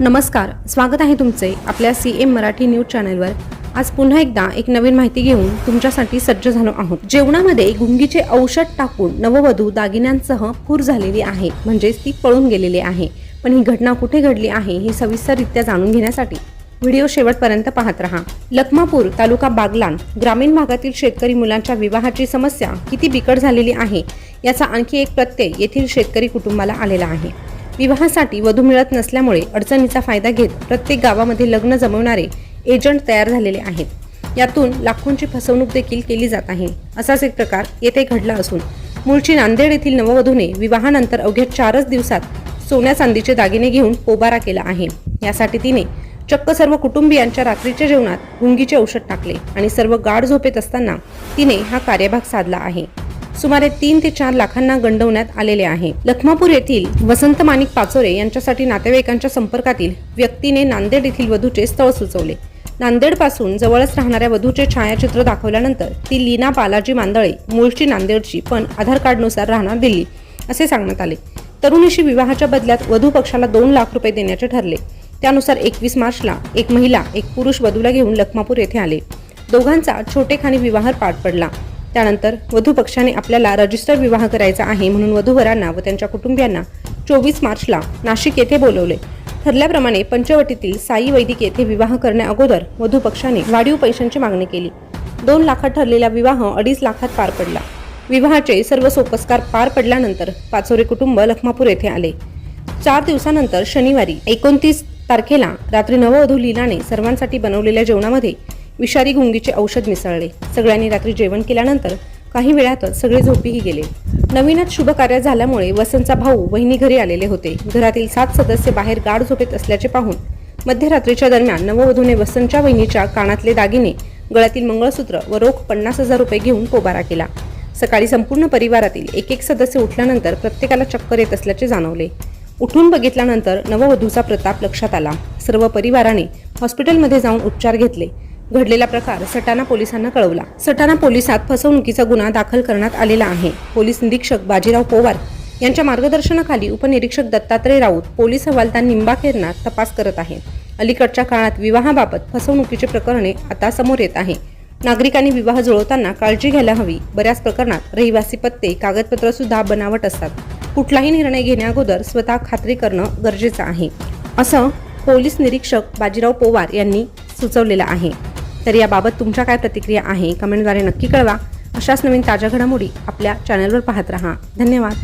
नमस्कार स्वागत आहे तुमचे आपल्या सी एम मराठी न्यूज चॅनलवर. आज पुन्हा एकदा एक नवीन माहिती घेऊन तुमच्यासाठी सज्ज झालो आहोत. जेवणामध्ये गुंगीचे औषध टाकून नववधू दागिन्यांसह पूर झालेली आहे म्हणजेच ती पळून गेलेली आहे. पण ही घटना कुठे घडली आहे हे सविस्तररित्या जाणून घेण्यासाठी व्हिडिओ शेवटपर्यंत पाहत रहा. लखमापूर तालुका बागलान ग्रामीण भागातील शेतकरी मुलांच्या विवाहाची समस्या किती बिकट झालेली आहे याचा आणखी एक प्रत्यय येथील शेतकरी कुटुंबाला आलेला आहे. विवाहासाठी वधू मिळत नसल्यामुळे अडचणीचा फायदा घेत प्रत्येक गावामध्ये लग्न जमवणारे एजंट तयार झालेले आहेत. यातून लाखोंची फसवणूक देखील केली जात आहे. असाच एक प्रकार येथे घडला असून मूळची नांदेड येथील नववधूने विवाहानंतर अवघ्या चारच दिवसात सोन्या चांदीचे दागिने घेऊन पोबारा केला आहे. यासाठी तिने चक्क सर्व कुटुंबियांच्या रात्रीच्या जेवणात गुंगीचे औषध टाकले आणि सर्व गाढ झोपेत असताना तिने हा कार्यभाग साधला आहे. सुमारे तीन ते चार लाखांना गंडवण्यात आलेले आहे. लखमापूर येथील वसंत माणिक पाचोरे यांच्यासाठी नातेवाईकांच्या संपर्कातील व्यक्तीने नांदेड येथील वधूचे स्थळ सुचवले. नांदेडपासून जवळच राहणाऱ्या वधूचे छायाचित्र दाखवल्यानंतर ती लीना बालाजी मांदळे मूळची नांदेडची पण आधार कार्डनुसार राहणार दिल्ली असे सांगण्यात आले. तरुणीशी विवाहाच्या बदल्यात वधू पक्षाला दोन लाख रुपये देण्याचे ठरले. त्यानुसार एकवीस मार्चला एक महिला एक पुरुष वधूला घेऊन लखमापूर येथे आले. दोघांचा छोटेखानी विवाह पार पडला. त्यानंतर वधू पक्षाने आपल्याला रजिस्टर विवाह करायचा आहे म्हणून वधूवरांना व त्यांच्या कुटुंबियांना चोवीस मार्चला नाशिक येथे बोलवले. ठरल्याप्रमाणे पंचवटीतील साई वैदिक येथे विवाह करण्याअगोदर वधू पक्षाने वाढीव पैशांची मागणी केली. दोन लाखात ठरलेला विवाह अडीच लाखात पार पडला. विवाहाचे सर्व सोपस्कार पार पडल्यानंतर पाचोरे कुटुंब लखमापूर येथे आले. चार दिवसानंतर शनिवारी एकोणतीस तारखेला रात्री नववधू लीलाने सर्वांसाठी बनवलेल्या जेवणामध्ये विषारी गुंगीचे औषध मिसळले. सगळ्यांनी रात्री जेवण केल्यानंतर काही वेळातच सगळे झोपीही गेले. नवीनच शुभ कार्य झाल्यामुळे वसंतचा भाऊ वहिनी घरी आलेले होते. घरातील सात सदस्य बाहेर गाढ झोपेत असल्याचे पाहून मध्यरात्रीच्या दरम्यान नववधूने वसंतच्या वहिनीच्या कानातले दागिने गळ्यातील मंगळसूत्र व रोख पन्नास हजार रुपये घेऊन पोबारा केला. सकाळी संपूर्ण परिवारातील एक एक सदस्य उठल्यानंतर प्रत्येकाला चक्कर येत असल्याचे जाणवले. उठून बघितल्यानंतर नववधूचा प्रताप लक्षात आला. सर्व परिवाराने हॉस्पिटलमध्ये जाऊन उपचार घेतले. घडलेला प्रकार सटाणा पोलिसांना कळवला. सटाणा पोलिसात फसवणुकीचा गुन्हा दाखल करण्यात आलेला आहे. पोलीस निरीक्षक बाजीराव पोवार यांच्या मार्गदर्शनाखाली उपनिरीक्षक दत्तात्रय राऊत पोलीस हवालदार निंबाखेरना तपास करत आहेत. अलीकडच्या काळात विवाहाबाबत फसवणुकीचे प्रकरणे आता समोर येत आहे. नागरिकांनी विवाह जुळवताना काळजी घ्यायला हवी. बऱ्याच प्रकरणात रहिवासी पत्ते कागदपत्र सुद्धा बनावट असतात. कुठलाही निर्णय घेण्याअगोदर स्वतः खात्री करणं गरजेचं आहे. असं पोलीस निरीक्षक बाजीराव पोवार यांनी सुचवलेलं आहे. तर याबाबत तुमच्या काय प्रतिक्रिया आहे कमेंटद्वारे नक्की कळवा. अशाच नवीन ताज्या घडामोडी आपल्या चॅनलवर पाहत रहा. धन्यवाद.